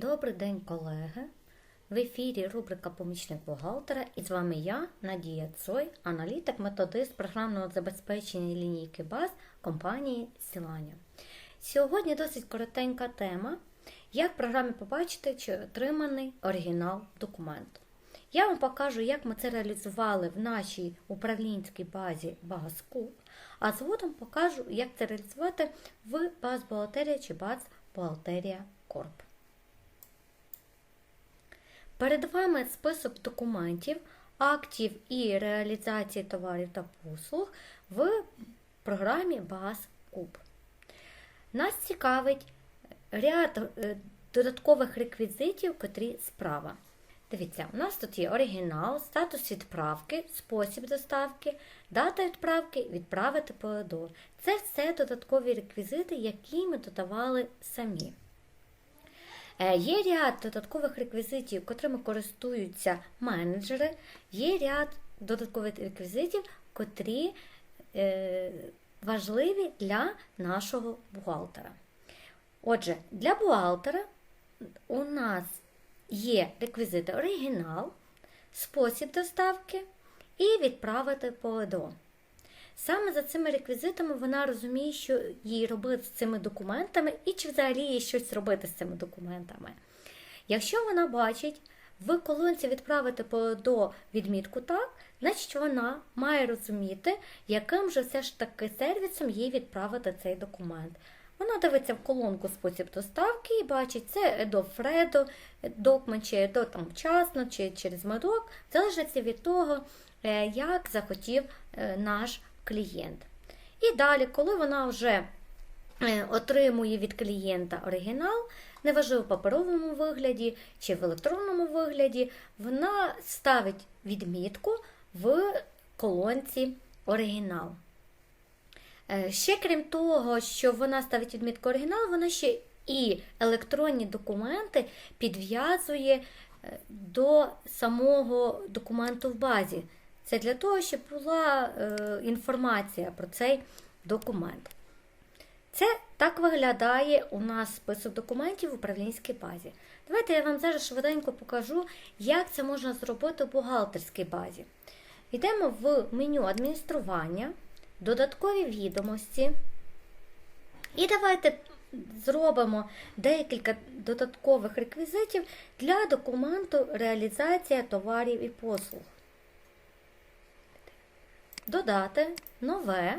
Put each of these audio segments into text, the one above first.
Добрий день, колеги! В ефірі рубрика Помічник бухгалтера і з вами я, Надія Цой, аналітик, методист програмного забезпечення лінійки баз компанії Сіланя. Сьогодні досить коротенька тема, як в програмі побачити, чи отриманий оригінал документу. Я вам покажу, як ми це реалізували в нашій управлінській базі Багаскуб, а згодом покажу, як це реалізувати в баз бухгалтерія чи баз бухгалтерія Корп. Перед вами список документів, актів і реалізації товарів та послуг в програмі БАЗ. Нас цікавить ряд е, додаткових реквізитів, котрі справа. Дивіться, у нас тут є оригінал, статус відправки, спосіб доставки, дата відправки, відправити ПОДО. Це все додаткові реквізити, які ми додавали самі. Е, Є ряд додаткових реквізитів, котрими користуються менеджери, є ряд додаткових реквізитів, котрі е, важливі для нашого бухгалтера. Отже, для бухгалтера у нас є реквізити оригінал, спосіб доставки і відправити ПОДО. Саме за цими реквізитами вона розуміє, що їй робити з цими документами, і чи взагалі їй щось робити з цими документами. Якщо вона бачить в колонці відправити до відмітку так, значить вона має розуміти, яким же все ж таки сервісом їй відправити цей документ. Вона дивиться в колонку спосіб доставки і бачить, це до Фредо, документ, чи до там вчасно, чи через медок, залежить від того, е, як захотів е, наш клієнт. І далі, коли вона вже е, отримує від клієнта оригінал, неважливо в паперовому вигляді чи в електронному вигляді, вона ставить відмітку в колонці оригінал. Е, Ще крім того, що вона ставить відмітку оригінал, вона ще і електронні документи підв'язує е, до самого документу в базі. Це для того, щоб була е, інформація про цей документ. Це так виглядає у нас список документів в управлінській базі. Давайте я вам зараз швиденько покажу, як це можна зробити в бухгалтерській базі. Йдемо в меню адміністрування, додаткові відомості. І давайте зробимо декілька додаткових реквізитів для документу реалізація товарів і послуг додати нове.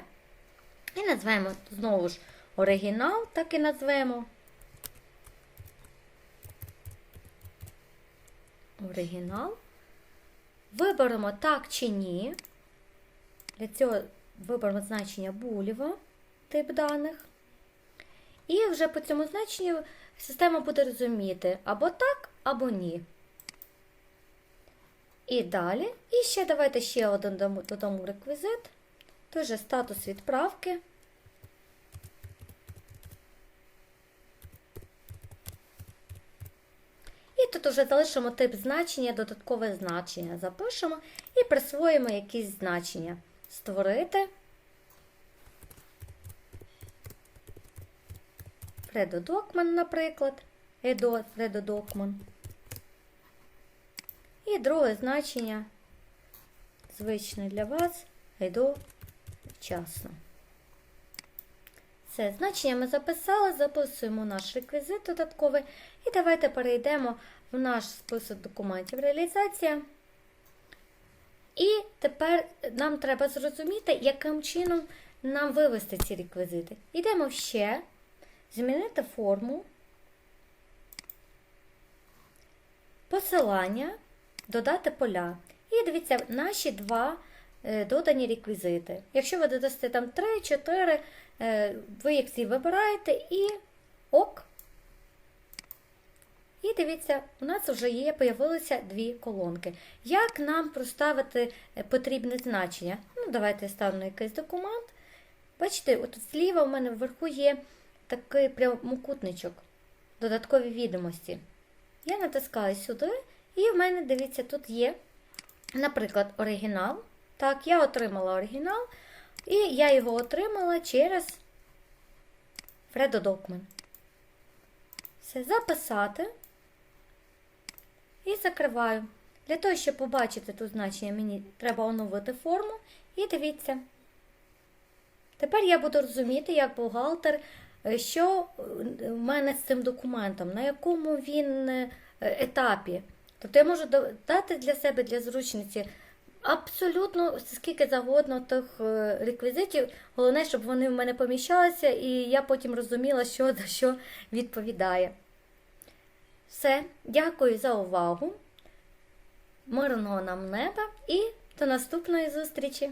І назвемо знову ж оригінал, так і назвемо. Оригінал. Виберемо так чи ні. Для цього виберемо значення булєва, тип даних. І вже по цьому значенню система буде розуміти або так, або ні. І далі, і ще давайте ще один додамо реквізит, той же статус відправки. І тут вже залишимо тип значення, додаткове значення. Запишемо і присвоїмо якісь значення. Створити. редодокман, наприклад. Едо Фредо Докман. Друге значення, звичне для вас, йду вчасно. Все, значення ми записали, записуємо наш реквізит додатковий. І давайте перейдемо в наш список документів реалізація. І тепер нам треба зрозуміти, яким чином нам вивести ці реквізити. Йдемо ще, змінити форму, посилання додати поля. І дивіться, наші два е, додані реквізити. Якщо ви додасте там 3-4, е, ви їх всі вибираєте і ок. І дивіться, у нас вже є, появилися дві колонки. Як нам проставити е, потрібне значення? Ну, Давайте я ставлю якийсь документ. Бачите, от зліва у мене вверху є такий прямокутничок, додаткові відомості. Я натискаю сюди. І в мене, дивіться, тут є, наприклад, оригінал. Так, я отримала оригінал, і я його отримала через Фредо Докмен. Все, записати. і закриваю. Для того, щоб побачити тут значення, мені треба оновити форму. І дивіться. Тепер я буду розуміти, як бухгалтер, е, що е, в мене з цим документом, на якому він е, етапі. Тобто я можу да- дати для себе для зручності абсолютно скільки завгодно тих е, реквізитів. Головне, щоб вони в мене поміщалися, і я потім розуміла, що за що відповідає. Все, дякую за увагу. Мирного нам неба і до наступної зустрічі!